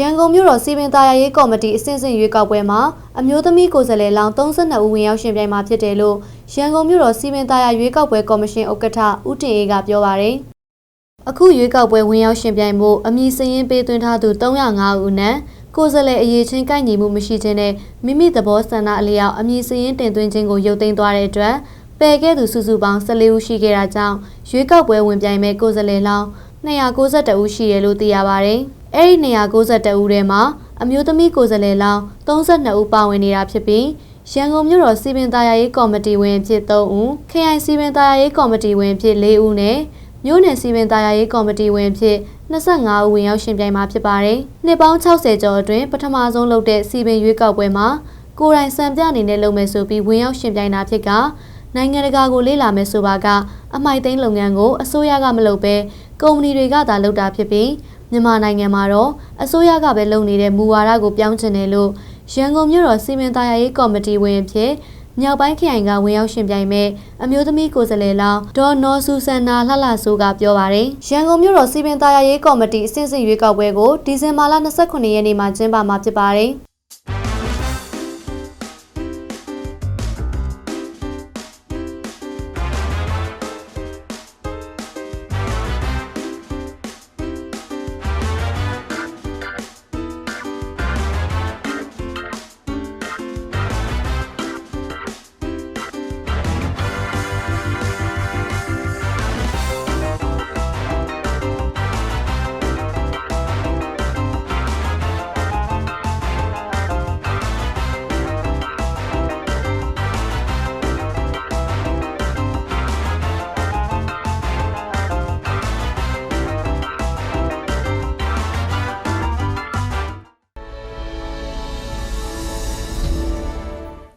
ရန်ကုန်မြို့တော်စီပင်သားရရေးကော်မတီအစဉ်စဉ်ရွေးကောက်ပွဲမှာအမျိုးသမီးကိုယ်စားလှယ်လောင်း32ဦးဝင်ရောက်ရှင်ပြိုင်မှာဖြစ်တယ်လို့ရန်ကုန်မြို့တော်စီပင်သားရရွေးကောက်ပွဲကော်မရှင်ဥက္ကဋ္ဌဦးတင်အေးကပြောပါရယ်အခုရွေးကောက်ပွဲဝင်ရောက်ရှင်ပြိုင်မှုအမည်စရင်းပေးသွင်းထားသူ305ဦးနဲ့ကိုယ်စားလှယ်အရေးချင်းကိုက်ညီမှုမရှိခြင်းနဲ့မိမိသဘောဆန္ဒအလျောက်အမည်စရင်းတင်သွင်းခြင်းကိုရုပ်သိမ်းသွားတဲ့အတွက်ပယ်ခဲ့သူစုစုပေါင်း14ဦးရှိခဲ့တာကြောင့်ရွေးကောက်ပွဲဝင်ပြိုင်မဲ့ကိုယ်စားလှယ်လောင်း 292ဦးရှိတယ်လို့သိရပါဗျ။အဲ့ဒီ292ဦးထဲမှာအမျိုးသမီးကိုယ်စားလှယ်လောင်း32ဦးပါဝင်နေတာဖြစ်ပြီးရန်ကုန်မြို့တော်စီပင်သားရရေးကော်မတီဝင်အဖြစ်3ဦးခရိုင်စီပင်သားရရေးကော်မတီဝင်အဖြစ်4ဦးနဲ့မြို့နယ်စီပင်သားရရေးကော်မတီဝင်အဖြစ်25ဦးဝင်ရောက်ရှင်ပြိုင်မှာဖြစ်ပါတယ်။နှစ်ပေါင်း60ကျော်အတွင်းပထမဆုံးလုပ်တဲ့စီပင်ရွေးကောက်ပွဲမှာကိုယ်တိုင်စံပြအနေနဲ့လုပ်မယ်ဆိုပြီးဝင်ရောက်ရှင်ပြိုင်တာဖြစ်ကနိုင်ငံတကာကိုလေ့လာမယ်ဆိုပါကအမိုက်သိန်းလုပ်ငန်းကိုအစိုးရကမလုပ်ဘဲ ကုမ္ပဏီတွေကသာလုပ်တာဖြစ်ပြီးမြန်မာနိုင်ငံမှာတော့အစိုးရကပဲလုပ်နေတဲ့မူဝါဒကိုပြောင်းချင်တယ်လို့ရန်ကုန်မြို့တော်စီမံသားယာရေးကော်မတီဝင်အဖြစ်မြောက်ပိုင်းခရိုင်ကဝင်ရောက်ရှင်ပြိုင်မဲ့အမျိုးသမီးကိုယ်စားလှယ်လောင်းဒေါ်နော်ဆူဆန်နာလှလှဆိုးကပြောပါတယ်ရန်ကုန်မြို့တော်စီမံသားယာရေးကော်မတီအစဉ်စဉ်ရွေးကောက်ပွဲကိုဒီဇင်ဘာလ29ရက်နေ့မှာကျင်းပမှာဖြစ်ပါတယ်